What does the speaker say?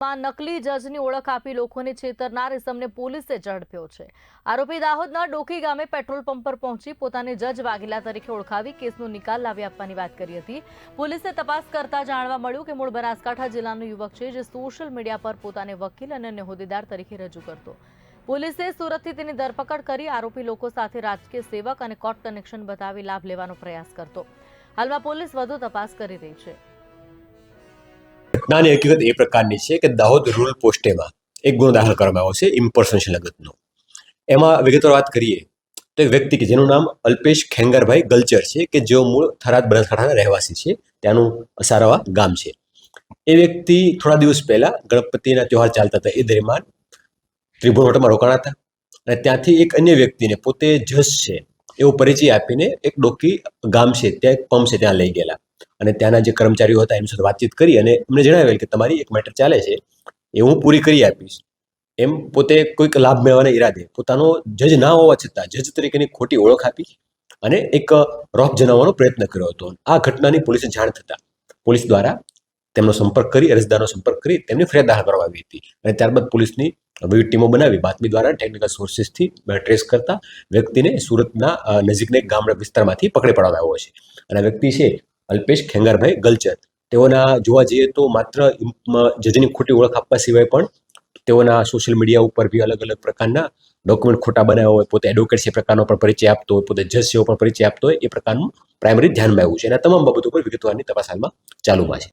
માં નકલી જજની ઓળખ આપી લોકોને છેતરનાર ઇસમને પોલીસે ઝડપ્યો છે. આરોપી દાહોદના ડોકી ગામે પેટ્રોલ પંપ પર પહોંચી પોતાને જજ વાઘેલા તરીકે ઓળખાવી કેસનો નિકાલ લાવી આપવાની વાત કરી હતી. પોલીસે તપાસ કરતા જાણવા મળ્યું કે મૂળ બનાસકાંઠા જિલ્લાનો યુવક છે જે સોશિયલ મીડિયા પર પોતાને વકીલ અને હોદ્દેદાર તરીકે રજૂ કરતો. પોલીસે સુરતથી તેની ધરપકડ કરી આરોપી લોકો સાથે રાજકીય સેવક અને કોર્ટ કનેક્શન બતાવી લાભ લેવાનો પ્રયાસ કરતો. હાલમાં પોલીસ વધુ તપાસ કરી રહી છે. ઘટનાની હકીકત એ પ્રકારની છે કે દાહોદ રૂરલ પોસ્ટેમાં એક ગુનો દાખલ કરવામાં આવ્યો છે ઇમ્પર્સનેશન લગતનો. એમાં વિગતવાર વાત કરીએ તો એક વ્યક્તિ કે જેનું નામ અલ્પેશ ખેંગરભાઈ ગલચર છે કે જેઓ મૂળ થરાદ બનાસકાંઠાના રહેવાસી છે, ત્યાંનું અસારવા ગામ છે. એ વ્યક્તિ થોડા દિવસ પહેલા ગણપતિના તહેવાર ચાલતા હતા એ દરમિયાન ત્રિભુવન હોટલમાં રોકાણા હતા અને ત્યાંથી એક અન્ય વ્યક્તિને પોતે જસ છે એવો પરિચય આપીને એક ડોકી ગામ છે, ત્યાં એક પંપ છે, ત્યાં લઈ ગયેલા. અને ત્યાંના જે કર્મચારીઓ હતા, એમની સાથે વાતચીત કરી અને એમને જણાવેલ કે તમારી એક મેટર ચાલે છે, એ હું પૂરી કરી આપીશ. એમ પોતે કોઈક લાભ મેળવવાના ઈરાદે પોતાનો જજ ના હોવા છતાં, જજ તરીકેની ખોટી ઓળખ આપી અને એક રોપ જણાવવાનો પ્રયત્ન કર્યો હતો. આ ઘટનાની પોલીસે જાણ થતાં પોલીસ દ્વારા તેમનો સંપર્ક કરી, અરજદારનો સંપર્ક કરી તેમની ફરિયાદ દાખલ કરવામાં આવી હતી અને ત્યારબાદ પોલીસની વિવિધ ટીમો બનાવી બાતમી દ્વારા ટેકનિકલ સોર્સિસથી ટ્રેસ કરતા વ્યક્તિને સુરતના નજીકના એક ગામડા વિસ્તારમાંથી પકડી પાડવામાં આવ્યો છે. અને વ્યક્તિ છે અલ્પેશ ખેંગારભાઈ ગલચર. તેઓના જોવા જઈએ તો માત્ર જજની ખોટી ઓળખ આપવા સિવાય પણ તેઓના સોશિયલ મીડિયા ઉપર બી અલગ અલગ પ્રકારના ડોક્યુમેન્ટ ખોટા બનાવ્યા હોય, પોતે એડવોકેટ છે એ પ્રકારનો પણ પરિચય આપતો હોય, પોતે જજ છે પણ પરિચય આપતો હોય, એ પ્રકારનું પ્રાઇમરી ધ્યાનમાં આવ્યું છે. અને તમામ બાબતો પર વિગતવારની તપાસ હાલમાં ચાલુમાં છે.